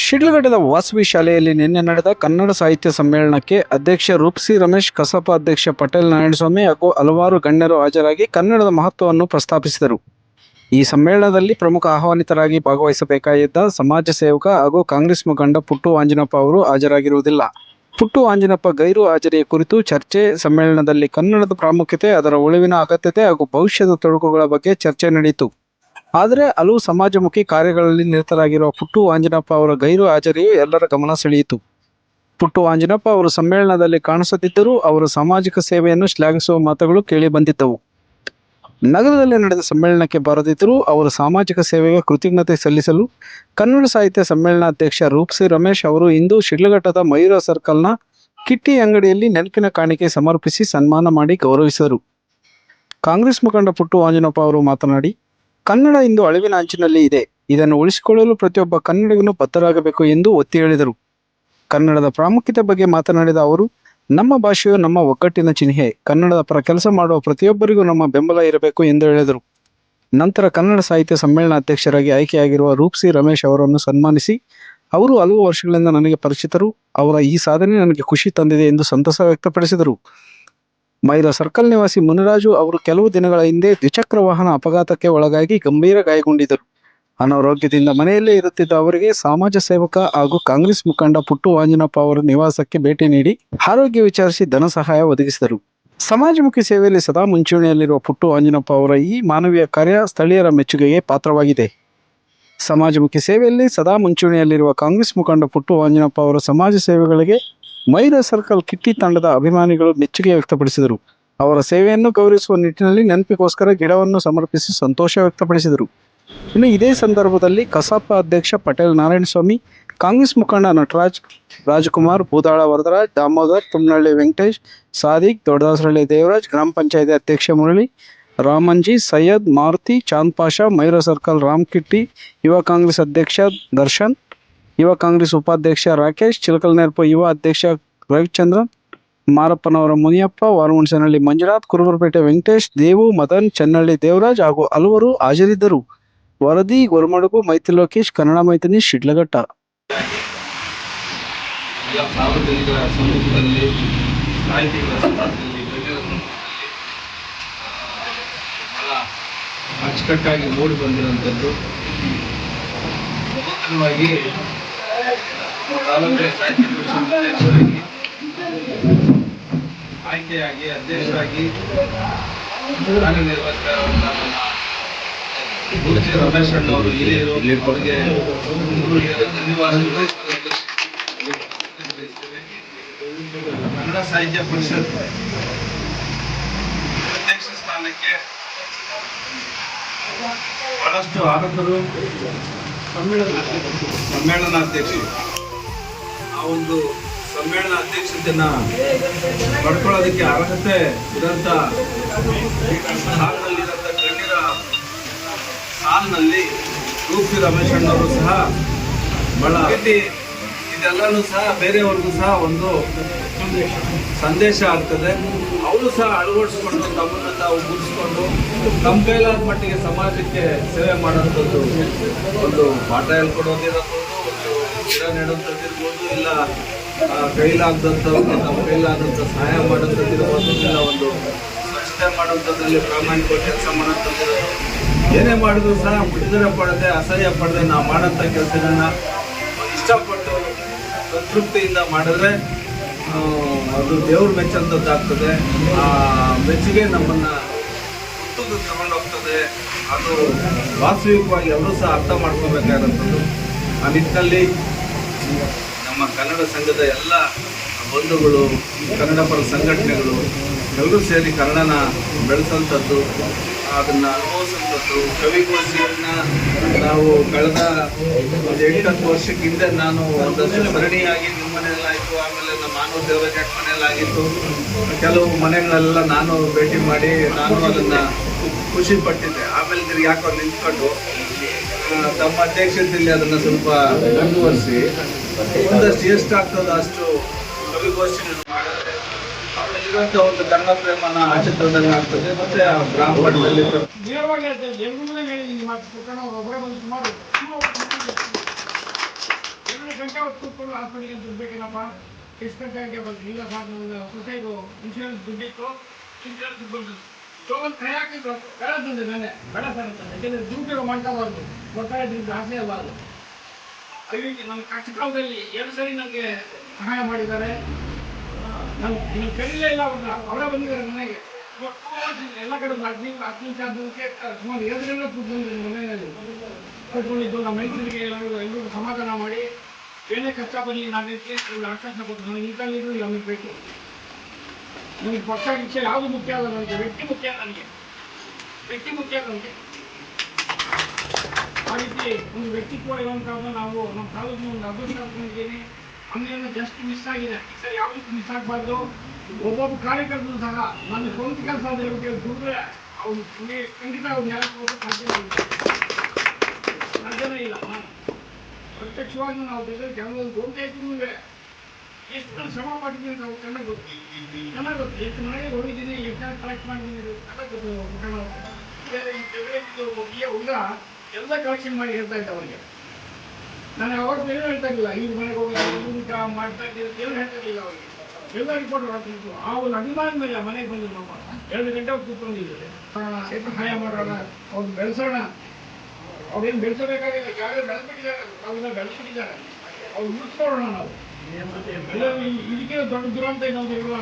ಶಿಡ್ಲಘಟ್ಟದ ವಾಸವಿ ಶಾಲೆಯಲ್ಲಿ ನಿನ್ನೆ ನಡೆದ ಕನ್ನಡ ಸಾಹಿತ್ಯ ಸಮ್ಮೇಳನಕ್ಕೆ ಅಧ್ಯಕ್ಷ ರೂಪ್ಸಿ ರಮೇಶ್ ಕಸಾಪ, ಅಧ್ಯಕ್ಷ ಪಟೇಲ್ ನಾರಾಯಣಸ್ವಾಮಿ ಹಾಗೂ ಹಲವಾರು ಗಣ್ಯರು ಹಾಜರಾಗಿ ಕನ್ನಡದ ಮಹತ್ವವನ್ನು ಪ್ರಸ್ತಾಪಿಸಿದರು. ಈ ಸಮ್ಮೇಳನದಲ್ಲಿ ಪ್ರಮುಖ ಆಹ್ವಾನಿತರಾಗಿ ಭಾಗವಹಿಸಬೇಕಾಗಿದ್ದ ಸಮಾಜ ಸೇವಕ ಹಾಗೂ ಕಾಂಗ್ರೆಸ್ ಮುಖಂಡ ಪುಟ್ಟು ಆಂಜನಪ್ಪ ಅವರು ಹಾಜರಾಗಿರುವುದಿಲ್ಲ. ಪುಟ್ಟು ಆಂಜನಪ್ಪ ಗೈರು ಹಾಜರಿಯ ಕುರಿತು ಚರ್ಚೆ, ಸಮ್ಮೇಳನದಲ್ಲಿ ಕನ್ನಡದ ಪ್ರಾಮುಖ್ಯತೆ, ಅದರ ಉಳಿವಿನ ಅಗತ್ಯತೆ ಹಾಗೂ ಭವಿಷ್ಯದ ತೊಡಕುಗಳ ಬಗ್ಗೆ ಚರ್ಚೆ ನಡೆಯಿತು. ಆದರೆ ಹಲವು ಸಮಾಜಮುಖಿ ಕಾರ್ಯಗಳಲ್ಲಿ ನಿರತರಾಗಿರುವ ಪುಟ್ಟು ಆಂಜನಪ್ಪ ಅವರ ಗೈರು ಹಾಜರಿಯು ಎಲ್ಲರ ಗಮನ ಸೆಳೆಯಿತು. ಪುಟ್ಟು ಆಂಜನಪ್ಪ ಅವರು ಸಮ್ಮೇಳನದಲ್ಲಿ ಕಾಣಿಸದಿದ್ದರೂ ಅವರ ಸಾಮಾಜಿಕ ಸೇವೆಯನ್ನು ಶ್ಲಾಘಿಸುವ ಮಾತುಗಳು ಕೇಳಿಬಂದಿದ್ದವು ನಗರದಲ್ಲಿ ನಡೆದ ಸಮ್ಮೇಳನಕ್ಕೆ ಬಾರದಿದ್ದರೂ ಅವರ ಸಾಮಾಜಿಕ ಸೇವೆಗೆ ಕೃತಜ್ಞತೆ ಸಲ್ಲಿಸಲು ಕನ್ನಡ ಸಾಹಿತ್ಯ ಸಮ್ಮೇಳನ ಅಧ್ಯಕ್ಷ ರೂಪ್ಸಿ ರಮೇಶ್ ಅವರು ಇಂದು ಶಿಡ್ಲಘಟ್ಟದ ಮಯೂರ ಸರ್ಕಲ್ನ ಕಿಟ್ಟಿ ಅಂಗಡಿಯಲ್ಲಿ ನೆನಪಿನ ಕಾಣಿಕೆ ಸಮರ್ಪಿಸಿ ಸನ್ಮಾನ ಮಾಡಿ ಗೌರವಿಸಿದರು. ಕಾಂಗ್ರೆಸ್ ಮುಖಂಡ ಪುಟ್ಟು ಆಂಜನಪ್ಪ ಅವರು ಮಾತನಾಡಿ ಕನ್ನಡ ಇಂದು ಅಳಿವಿನ ಅಂಚಿನಲ್ಲಿ ಇದೆ. ಇದನ್ನು ಉಳಿಸಿಕೊಳ್ಳಲು ಪ್ರತಿಯೊಬ್ಬ ಕನ್ನಡಿಗನು ಬದ್ಧರಾಗಬೇಕು ಎಂದು ಒತ್ತಿ ಹೇಳಿದರು. ಕನ್ನಡದ ಪ್ರಾಮುಖ್ಯತೆ ಬಗ್ಗೆ ಮಾತನಾಡಿದ ಅವರು, ನಮ್ಮ ಭಾಷೆಯು ನಮ್ಮ ಒಗ್ಗಟ್ಟಿನ ಚಿಹ್ನೆ. ಕನ್ನಡದ ಪರ ಕೆಲಸ ಮಾಡುವ ಪ್ರತಿಯೊಬ್ಬರಿಗೂ ನಮ್ಮ ಬೆಂಬಲ ಇರಬೇಕು ಎಂದು ಹೇಳಿದರು. ನಂತರ ಕನ್ನಡ ಸಾಹಿತ್ಯ ಸಮ್ಮೇಳನ ಅಧ್ಯಕ್ಷರಾಗಿ ಆಯ್ಕೆಯಾಗಿರುವ ರೂಪ್ಸಿ ರಮೇಶ್ ಅವರನ್ನು ಸನ್ಮಾನಿಸಿ, ಅವರು ಹಲವು ವರ್ಷಗಳಿಂದ ನನಗೆ ಪರಿಚಿತರು. ಅವರ ಈ ಸಾಧನೆ ನನಗೆ ಖುಷಿ ತಂದಿದೆ ಎಂದು ಸಂತಸ ವ್ಯಕ್ತಪಡಿಸಿದರು. ಮೈರ ಸರ್ಕಲ್ ನಿವಾಸಿ ಮುನಿರಾಜು ಅವರು ಕೆಲವು ದಿನಗಳ ಹಿಂದೆ ದ್ವಿಚಕ್ರ ವಾಹನ ಅಪಘಾತಕ್ಕೆ ಒಳಗಾಗಿ ಗಂಭೀರ ಗಾಯಗೊಂಡಿದ್ದರು. ಅನಾರೋಗ್ಯದಿಂದ ಮನೆಯಲ್ಲೇ ಇರುತ್ತಿದ್ದ ಅವರಿಗೆ ಸಮಾಜ ಸೇವಕ ಹಾಗೂ ಕಾಂಗ್ರೆಸ್ ಮುಖಂಡ ಪುಟ್ಟು ಆಂಜನಪ್ಪ ಅವರ ನಿವಾಸಕ್ಕೆ ಭೇಟಿ ನೀಡಿ ಆರೋಗ್ಯ ವಿಚಾರಿಸಿ ಧನ ಸಹಾಯ ಒದಗಿಸಿದರು. ಸಮಾಜಮುಖಿ ಸೇವೆಯಲ್ಲಿ ಸದಾ ಮುಂಚೂಣಿಯಲ್ಲಿರುವ ಪುಟ್ಟು ಆಂಜನಪ್ಪ ಅವರ ಈ ಮಾನವೀಯ ಕಾರ್ಯ ಸ್ಥಳೀಯರ ಮೆಚ್ಚುಗೆಗೆ ಪಾತ್ರವಾಗಿದೆ. ಸಮಾಜಮುಖಿ ಸೇವೆಯಲ್ಲಿ ಸದಾ ಮುಂಚೂಣಿಯಲ್ಲಿರುವ ಕಾಂಗ್ರೆಸ್ ಮುಖಂಡ ಪುಟ್ಟು ಆಂಜನಪ್ಪ ಅವರ ಸಮಾಜ ಸೇವೆಗಳಿಗೆ ಮೈರ ಸರ್ಕಲ್ ಕಿಟ್ಟಿ ತಂಡದ ಅಭಿಮಾನಿಗಳು ಮೆಚ್ಚುಗೆ ವ್ಯಕ್ತಪಡಿಸಿದರು. ಅವರ ಸೇವೆಯನ್ನು ಗೌರವಿಸುವ ನಿಟ್ಟಿನಲ್ಲಿ ನೆನಪಿಗೋಸ್ಕರ ಗಿಡವನ್ನು ಸಮರ್ಪಿಸಿ ಸಂತೋಷ ವ್ಯಕ್ತಪಡಿಸಿದರು. ಇನ್ನು ಇದೇ ಸಂದರ್ಭದಲ್ಲಿ ಕಸಾಪ ಅಧ್ಯಕ್ಷ ಪಟೇಲ್ ನಾರಾಯಣಸ್ವಾಮಿ, ಕಾಂಗ್ರೆಸ್ ಮುಖಂಡ ನಟರಾಜ್ ರಾಜಕುಮಾರ್ ಭೂದಾಳ ವರದರಾಜ್, ದಾಮೋದರ್, ತುಮ್ನಳ್ಳಿ ವೆಂಕಟೇಶ್, ಸಾದಿಕ್, ದೊಡ್ಡದಾಸರಳ್ಳಿ ದೇವರಾಜ್, ಗ್ರಾಮ ಪಂಚಾಯತಿ ಅಧ್ಯಕ್ಷ ಮುರಳಿ, ರಾಮಂಜಿ, ಸೈಯದ್, ಮಾರುತಿ, ಚಾಂದ್ ಪಾಷಾ, ಮೈರ ಸರ್ಕಲ್, ರಾಮ್ ಕಿಟ್ಟಿ, ಯುವ ಕಾಂಗ್ರೆಸ್ ಅಧ್ಯಕ್ಷ ದರ್ಶನ್ ಯುವ ಕಾಂಗ್ರೆಸ್ ಉಪಾಧ್ಯಕ್ಷ ರಾಕೇಶ್ ಚಿಲಕಲ್ನೆರಪ ಯುವ ಅಧ್ಯಕ್ಷ ರವಿಚಂದ್ರನ್, ಮಾರಪ್ಪನವರ ಮುನಿಯಪ್ಪ ವಾರಮುಣಸನಹಳ್ಳಿ ಮಂಜುನಾಥ್, ಕುರುಬರಪೇಟೆ ವೆಂಕಟೇಶ್, ದೇವು, ಮದನ್, ಚನ್ನಳ್ಳಿ ದೇವರಾಜ್ ಹಾಗೂ ಹಲವರು ಹಾಜರಿದ್ದರು. ವರದಿ, ಗೊರಮಡುಗು, ಮೈತ್ರಿ ಲೋಕೇಶ್, ಕನ್ನಡ ಮೈತ್ರಿ, ಶಿಡ್ಲಘಟ್ಟ. ಅಚ್ಚುಕಟ್ಟಾಗಿ ಮೂಡಿ ಬಂದಿರುವಂಥದ್ದು. ಅಧ್ಯಕ್ಷರಾಗಿ ಆಯ್ಕೆಯಾಗಿ, ಅಧ್ಯಕ್ಷರಾಗಿ ಕಾರ್ಯನಿರ್ವಹಿಸ್ತಾ ಮೂರ್ತಿ ರಮೇಶ್ ಹಿರಿಯರು, ಅವರಿಗೆ ಧನ್ಯವಾದಗಳು. ಕನ್ನಡ ಸಾಹಿತ್ಯ ಪರಿಷತ್ ಅಧ್ಯಕ್ಷ ಸ್ಥಾನಕ್ಕೆ ಬಹಳಷ್ಟು ಆನಂದರು. ಸಮ್ಮೇಳನ ಸಮ್ಮೇಳನಾಧ್ಯಕ್ಷರು ಆ ಒಂದು ಸಮ್ಮೇಳನ ಅಧ್ಯಕ್ಷತೆಯನ್ನ ಪಡ್ಕೊಳ್ಳೋದಕ್ಕೆ ಅರ್ಹತೆ ಇರೋಂಥ ಸಾಲಿನಲ್ಲಿರೋಂಥ ಗಣ್ಯರ ಸಾಲಿನಲ್ಲಿ ರೂಪಿ ರಮೇಶ್ ಅಣ್ಣವರು ಸಹ ಬಹಳ ಇದೆಲ್ಲನೂ ಸಹ ಬೇರೆಯವ್ರಿಗೂ ಸಹ ಒಂದು ಸಂದೇಶ ಆಗ್ತದೆ. ಅವರು ಸಹ ಅಳವಡಿಸ್ಕೊಂಡು ತಮ್ಮನ್ನು ತಾವು ಮುಗಿಸ್ಕೊಂಡು ತಮ್ಮ ಕೈಲಾದ ಮಟ್ಟಿಗೆ ಸಮಾಜಕ್ಕೆ ಸೇವೆ ಮಾಡೋಂಥದ್ದು ಒಂದು ಪಾಠ ಹೇಳ್ಕೊಡೋದಿರಬಹುದು ಒಂದು ಗಿಡ ನೆಡೋಂಥದ್ದಿರ್ಬೋದು ಇಲ್ಲ ಕೈಲಾಗದಂಥವ್ರಿಗೆ ತಮ್ಮ ಕೈಲಾದಂಥ ಸಹಾಯ ಮಾಡೋಂಥದ್ದಿರ್ಬೋದು ಇಲ್ಲ, ಒಂದು ಸ್ವಚ್ಛತೆ ಮಾಡೋಂಥದ್ರಲ್ಲಿ ಪ್ರಾಮಾಣಿಕ ಕೆಲಸ ಮಾಡೋಂಥದ್ದಿರೋದು ಏನೇ ಮಾಡಿದ್ರು ಸಹ ಬಿಡುಗಡೆ ಪಡದೆ, ಅಸಹ್ಯ ಪಡದೆ, ನಾವು ಮಾಡೋಂಥ ಕೆಲಸಗಳನ್ನ ಇಷ್ಟಪಟ್ಟು ಸಂತೃಪ್ತಿಯಿಂದ ಮಾಡಿದ್ರೆ ಅದು ದೇವ್ರ ಮೆಚ್ಚಂಥದ್ದಾಗ್ತದೆ ಆ, ಮೆಚ್ಚುಗೆ ನಮ್ಮನ್ನು ತಗೊಂಡೋಗ್ತದೆ ಅದು ವಾಸ್ತವಿಕವಾಗಿ ಎಲ್ಲರೂ ಸಹ ಅರ್ಥ ಮಾಡ್ಕೋಬೇಕಾದಂಥದ್ದು. ಆ ನಿಟ್ಟಿನಲ್ಲಿ ನಮ್ಮ ಕನ್ನಡ ಸಂಘದ ಎಲ್ಲ ಬಂಧುಗಳು, ಕನ್ನಡ ಪರ ಸಂಘಟನೆಗಳು ಎಲ್ಲರೂ ಸೇರಿ ಕನ್ನಡನ ಬೆಳೆಸೋಂಥದ್ದು, ಅದನ್ನು ಅನುಭವಿಸುವಂಥದ್ದು ಕವಿಗೋಷ್ಠಿಯನ್ನ ನಾವು ಕಳೆದ ಒಂದು ಎಂಟತ್ತು ವರ್ಷಕ್ಕಿಂತ ನಾನು ಒಂದಷ್ಟು ಸ್ಮರಣೆಯಾಗಿ ನಿಮ್ಮನೆಲ್ಲ ಮನೆಯಲ್ಲಾಯಿತು ಆಮೇಲೆ ಮಾನವ ದೇವಜಾಟ್ ಮನೆಯಲ್ಲಾಗಿತ್ತು ಕೆಲವು ಮನೆಗಳೆಲ್ಲ ನಾನು ಭೇಟಿ ಮಾಡಿ ನಾನು ಅದನ್ನು ಖುಷಿ ಪಟ್ಟಿದ್ದೆ ಆಮೇಲೆ ತಿರ್ಗಿ ಯಾಕೋ ನಿಂತ್ಕೊಂಡು ತಮ್ಮ ಅಧ್ಯಕ್ಷತೆಯಲ್ಲಿ ಅದನ್ನು ಸ್ವಲ್ಪ ಮುಂದುವರಿಸಿ ಒಂದಷ್ಟು ಎಷ್ಟಾಗ್ತದೋ ಅಷ್ಟು ಕವಿಗೋಷ್ಠಿ ಒಂದು ಕನ್ನಡ ಪ್ರೇಮ ಆಚೆ ಆಗ್ತದೆ. ಮತ್ತೆ ಬಂದು ಸುಮಾರು ಹೊತ್ತು ದುಡ್ಡು ಗಂಟೆಗೆ ಬಂದು ಇಲ್ಲ ಸರ್ ನಮ್ಮದು ಸೊಸೈದು ಇನ್ಶೂರೆನ್ಸ್ ದುಡ್ಡಿತ್ತು ಇನ್ಶೂರೆನ್ಸ್ ದುಡ್ಡು ತೊಗೊಂಡು ಕೈ ಹಾಕಿದ್ರು. ತಂದೆ ನಾನೇ ಬೇಡ ಸರ್ ಅಂತ ಯಾಕೆಂದರೆ ದುಡ್ಡು ಮಾಡ್ಕೋಬಾರ್ದು. ಗೊತ್ತಾಯ್ತು ಆಸೆ ಅಲ್ಲ ಅದು ಅದಕ್ಕೆ ನನ್ನ ಕಷ್ಟ ಕಾಲದಲ್ಲಿ ಎರಡು ಸರಿ ನನಗೆ ಸಹಾಯ ಮಾಡಿದ್ದಾರೆ. ನಾನು ನೀವು ಕರೀಲೇ ಇಲ್ಲ ಅವ್ರನ್ನ ಅವರೇ ಬಂದಿದ್ದಾರೆ ಮನೆಗೆ. ಎಲ್ಲ ಕಡೆ ಹದಿನೈದು ಹತ್ತು ನಿಮಿಷ ಇರ್ತಾರೆ. ಸುಮಾರು ಎರಡು ಗಂಟೆ ಕೂತ್ಕೊಂಡಿದ್ದೀನಿ ಮನೆಯಲ್ಲಿ. ಕಟ್ಕೊಂಡಿದ್ದು ನಮ್ಮ ಮೈಸೂರಿಗೆ ಎಲ್ಲರಿಗೂ ಎಲ್ಲರಿಗೂ ಸಮಾಧಾನ ಮಾಡಿ. ಏನೇ ಕಷ್ಟ ಬರಲಿ ನಾನು ಆಶ್ವಾಸ ಕೊಟ್ಟು ನನಗೆ ಈ ಕಾಲಿದ್ರು ನಮಗೆ ಬೇಕು ನನಗೆ ಪಕ್ಷ ಗಿಕ್ಷ ಯಾವುದು ಮುಖ್ಯ ಅಲ್ಲ ನನಗೆ ವ್ಯಕ್ತಿ ಮುಖ್ಯ ನನಗೆ ವ್ಯಕ್ತಿ ಮುಖ್ಯ ನನಗೆ ಆ ಒಂದು ವ್ಯಕ್ತಿತ್ವ ಇರುವಂಥದ್ದು ನಾವು ನಮ್ಮ ತಾಲೂಕಿನ ಒಂದು ಅಭಿವೃದ್ಧಿ ಅನ್ಕೊಂಡಿದ್ದೀನಿ ಹಂಗೇನು ಜಸ್ಟ್ ಮಿಸ್ ಆಗಿದೆ ಈ ಸರಿ ಯಾವುದಕ್ಕೂ ಮಿಸ್ ಆಗಬಾರ್ದು ಒಬ್ಬೊಬ್ಬ ಕಾರ್ಯಕರ್ತರು ಸಹ ನನ್ನ ಸ್ವಂತ ಕೆಲಸ ಅಂತ ಹೇಳ್ಬಿಟ್ಟು ಅವ್ನು ಖಂಡಿತ ಅವ್ನು ಯಾರು ಸಾಧ್ಯನೇ ಇಲ್ಲ ಸಾಧ್ಯನೇ ಇಲ್ಲ ನಾನು ಪ್ರತ್ಯಕ್ಷವಾಗಿ ನಾವು ಬೇಕಾದ್ರೆ ಸ್ವಂತ ಇದ್ರೂ ಎಷ್ಟು ಶ್ರಮ ಮಾಡಿದ್ದೀನಿ ನಾವು ಚೆನ್ನಾಗಿ ಗೊತ್ತು. ಚೆನ್ನಾಗಿ ಗೊತ್ತು. ಎಷ್ಟು ಮನೆಗೆ ಹೋಗಿದ್ದೀನಿ, ಎಷ್ಟು ಕಲೆಕ್ಟ್ ಮಾಡಿದ್ದೀನಿ ಚೆನ್ನಾಗಿ ಗೊತ್ತು ಈ ಹುಡುಗ ಎಲ್ಲ ಕಲೆಕ್ಷನ್ ಮಾಡಿ ಹೇಳ್ತಾ ಇದ್ದ ಅವರಿಗೆ. ನಾನು ಅವಾಗ ಏನು ಹೇಳ್ತಾ ಇರಲಿಲ್ಲ, ಈ ಮನೆಗೆ ಹೋಗಿ ಮಾಡ್ತಾ ಇದ್ದೀನಿ ಏನು ಹೇಳ್ತಾ ಇರಲಿಲ್ಲ ಅವರಿಗೆ. ಎಲ್ಲ ರಿಪೋರ್ಟ್ ಹಾಕ್ತಿತ್ತು ಆ ಒಂದು ಅಭಿಮಾನ ಮೇಲೆ ಮನೆಗೆ ಬಂದಿದ್ದು ನಮ್ಮ ಎರಡು ಗಂಟೆ ಕೂತ್ಕೊಂಡಿದ್ದಾರೆ ಸಹಾಯ ಮಾಡೋಣ, ಅವ್ರು ಬೆಳೆಸೋಣ. ಅವ್ರೇನು ಬೆಳೆಸಬೇಕಾಗಿಲ್ಲ. ಯಾರು ಬೆಳೆಸ್ಬಿಟ್ಟಿದ್ದಾರೆ. ಅವ್ರನ್ನ ಬೆಳೆಸ್ಬಿಟ್ಟಿದ್ದಾರೆ. ಅವ್ರು ಉಳಿಸ್ಕೊಳ್ಳೋಣ ನಾವು. ಇದಕ್ಕೆ ದೊಡ್ಡ ದುರಂತ ಇನ್ನೊಂದು ಇರುವ